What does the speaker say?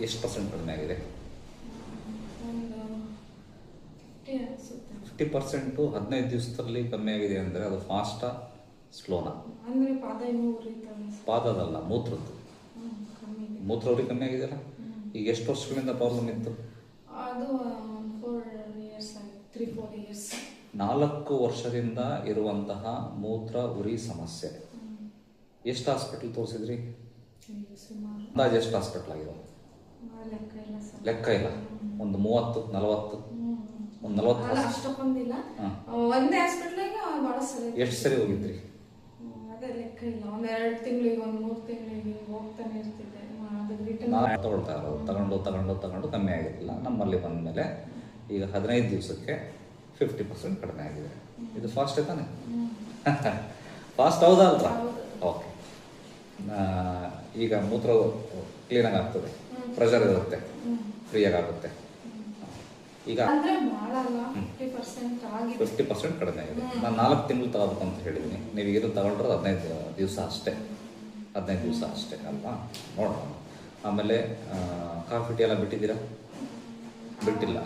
ಎಷ್ಟು ಪರ್ಸೆಂಟ್ ಕಡಿಮೆ ಆಗಿದೆ? ಫಿಫ್ಟಿ ಪರ್ಸೆಂಟು ಹದಿನೈದು ದಿವಸದಲ್ಲಿ ಕಮ್ಮಿ ಆಗಿದೆ ಅಂದರೆ ಅದು ಫಾಸ್ಟಾ ಸ್ಲೋನಾ ಪಾದದಲ್ಲ ಮೂತ್ರದ್ದು. ಮೂತ್ರವ್ರಿಗೆ ಕಮ್ಮಿ ಮೂತ್ರ ಉರಿ ಕಮ್ಮಿ ಆಗಿದೆಯಲ್ಲ? ಈಗ ಎಷ್ಟು ವರ್ಷಗಳಿಂದ ಪ್ರಾಬ್ಲಮ್ ಇತ್ತು? ನಾಲ್ಕು ವರ್ಷದಿಂದ ಇರುವಂತಹ ಮೂತ್ರ ಉರಿ ಸಮಸ್ಯೆ. ಎಷ್ಟು ಹಾಸ್ಪಿಟಲ್ ತೋರಿಸಿದ್ರಿ? ಅಂದಾಜು ಎಷ್ಟು ಹಾಸ್ಪಿಟಲ್ ಆಗಿದೆ? ಆ, ಲೆಕ್ಕ ಇಲ್ಲ ಒಂದು ಮೂವತ್ತು ನಲವತ್ತು. ಒಂದು ನಲವತ್ತು ಅಲ್ಲ ಹಾಸ್- ಒಂದೇ ಹಾಸ್ಪಿಟ್ಲಿಗೆ ಭಾಳ ಸರಿ ಎಷ್ಟು ಸರಿ ಹೋಗಿದ್ರಿ? ಅದೇ ಲೆಕ್ಕ ಇಲ್ಲ. ಒಂದ್ ಎರಡು ತಿಂಗಳಿಗೆ ಒಂದು ಮೂರು ತಿಂಗಳಿಗೆ ಹೋಗ್ತಾನೆ ಇರ್ತಿದ್ದೆ. ತಗೊಳ್ತಾ ಇರೋದು. ತಗೊಂಡು ತಗೊಂಡು ತಗೊಂಡು ಕಮ್ಮಿ ಆಗಿರಲಿಲ್ಲ ನಮ್ಮಲ್ಲಿ ಬಂದ ಮೇಲೆ ಈಗ ಹದಿನೈದು ದಿವಸಕ್ಕೆ ಫಿಫ್ಟಿ ಪರ್ಸೆಂಟ್ ಕಡಿಮೆ ಆಗಿದೆ. ಇದು ಫಾಸ್ಟ್ ತಾನೆ? ಫಾಸ್ಟ್ ಹೌದಾ. ಅಲ್ವಾ. ಓಕೆ ಈಗ ಮೂತ್ರ ಕ್ಲೀನಾಗಿ ಆಗ್ತದೆ. ಪ್ರೆಷರ್ ಇರುತ್ತೆ ಫ್ರೀಯಾಗಿ ಆಗುತ್ತೆ ಈಗ ಫಿಫ್ಟಿ ಪರ್ಸೆಂಟ್ ಕಡಿಮೆ ಆಗಿದೆ. ನಾನು ನಾಲ್ಕು ತಿಂಗಳು ತಗೋಬೇಕು ಅಂತ ಹೇಳಿದ್ದೀನಿ ನೀವು ಇದು ತಗೊಂಡ್ರೆ ಹದಿನೈದು ದಿವಸ ಅಷ್ಟೇ. ಹದಿನೈದು ದಿವಸ ಅಷ್ಟೇ ಅಲ್ವಾ? ನೋಡೋಣ. ಆಮೇಲೆ ಕಾಫಿ ಟೀ ಎಲ್ಲ ಬಿಟ್ಟಿದ್ದೀರಾ? ಬಿಟ್ಟಿಲ್ಲ.